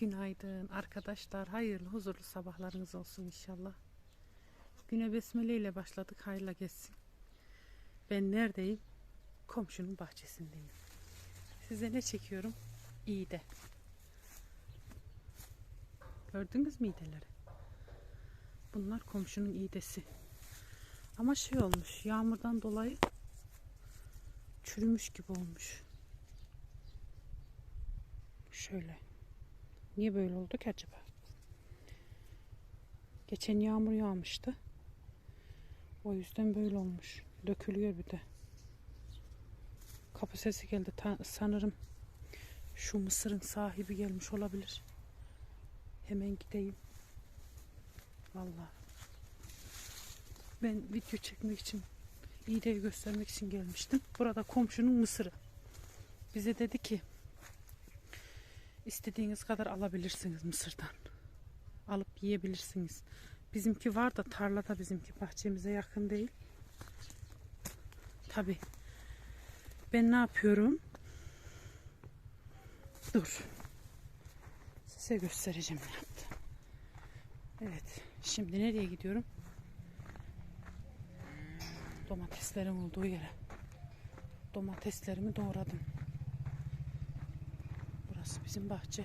Günaydın arkadaşlar. Hayırlı huzurlu sabahlarınız olsun inşallah. Güne besmele ile başladık. Hayırla geçsin. Ben neredeyim? Komşunun bahçesindeyim. Size ne çekiyorum? İyi de. Gördünüz mü iğdeleri? Bunlar komşunun iğdesi. Ama şey olmuş. Yağmurdan dolayı çürümüş gibi olmuş. Şöyle. Niye böyle oldu ki acaba? Geçen yağmur yağmıştı. O yüzden böyle olmuş. Dökülüyor bir de. Kapı sesi geldi. Ta- sanırım şu mısırın sahibi gelmiş olabilir. Hemen gideyim. Vallahi. Ben video çekmek için, iğdeyi göstermek için gelmiştim. Burada komşunun mısırı. Bize dedi ki İstediğiniz kadar alabilirsiniz mısırdan. Alıp yiyebilirsiniz. Bizimki var da tarlada bizimki bahçemize yakın değil. Tabi. Ben ne yapıyorum? Dur. Size göstereceğim ne yaptım. Evet. Şimdi nereye gidiyorum? Domateslerin olduğu yere. Domateslerimi doğradım. Bizim bahçe.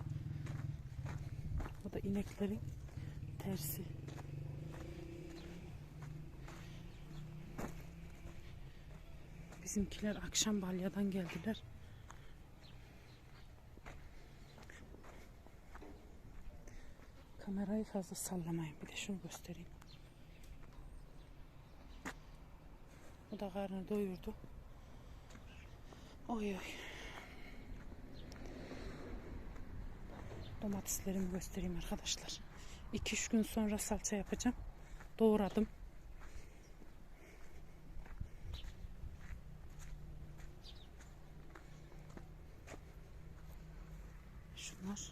Bu da ineklerin tersi. Bizimkiler akşam balyadan geldiler. Kamerayı fazla sallamayın. Bir de şunu göstereyim. Bu da karnını doyurdu. Oy oy. Domateslerimi göstereyim arkadaşlar. 2-3 gün sonra salça yapacağım. Doğradım. Şunlar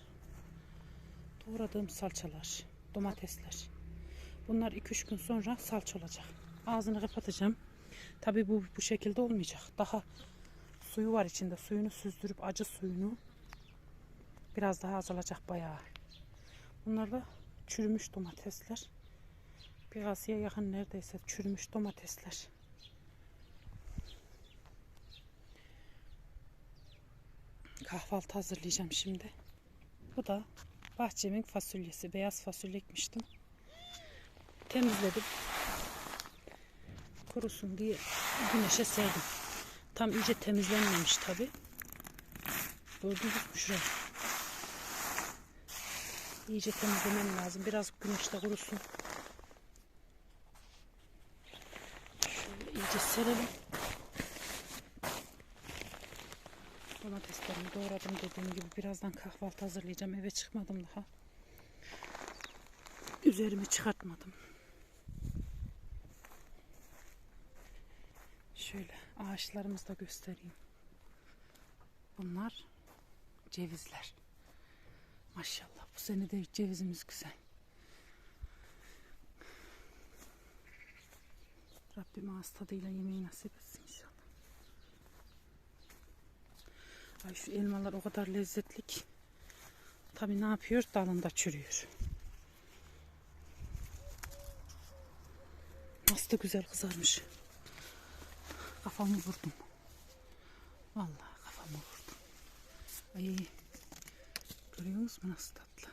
doğradığım salçalar, domatesler. Bunlar 2-3 gün sonra salça olacak. Ağzını kapatacağım. Tabi bu bu şekilde olmayacak. Daha suyu var içinde. Suyunu süzdürüp acı suyunu Biraz daha azalacak bayağı. Bunlar da çürümüş domatesler. Bir yakın neredeyse çürümüş domatesler. Kahvaltı hazırlayacağım şimdi. Bu da bahçemin fasulyesi. Beyaz fasulye ekmiştim. Temizledim. Kurusun diye güneşe serdim. Tam iyice temizlenmemiş tabi. Gördünüz mü şuraya? İyice temizlemem lazım. Biraz güneşte kurusun. Şöyle iyice serelim. Domateslerimi doğradım dediğim gibi. Birazdan kahvaltı hazırlayacağım. Eve çıkmadım daha. Üzerimi çıkartmadım. Şöyle ağaçlarımızı da göstereyim. Bunlar cevizler. Maşallah bu sene de cevizimiz güzel. Rabbim ağız tadıyla yemeği nasip etsin inşallah. Ay şu elmalar o kadar lezzetli ki. Tabi ne yapıyor? Dalında çürüyor. Nasıl da güzel kızarmış. Kafamı vurdum. Vallahi kafamı vurdum. Ay Görüyor musun nasıl tatlı?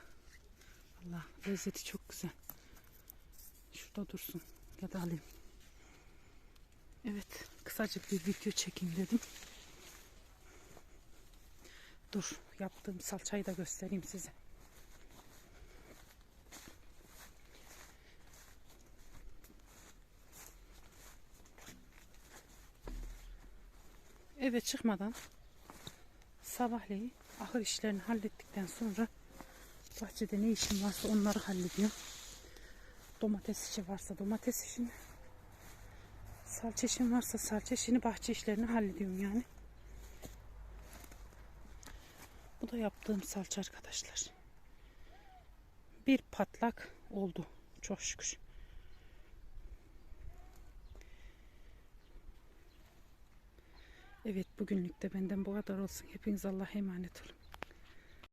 Allah lezzeti çok güzel. Şurada dursun. Ya da alayım. Evet. Kısacık bir video çekeyim dedim. Dur. Yaptığım salçayı da göstereyim size. Eve çıkmadan sabahleyin ahır işlerini hallettikten sonra bahçede ne işim varsa onları hallediyorum. Domates işi varsa domates işini, salça işim varsa salça işini, bahçe işlerini hallediyorum yani. Bu da yaptığım salça arkadaşlar. Bir patlak oldu. Çok şükür. Evet bugünlük de benden bu kadar olsun. Hepiniz Allah'a emanet olun.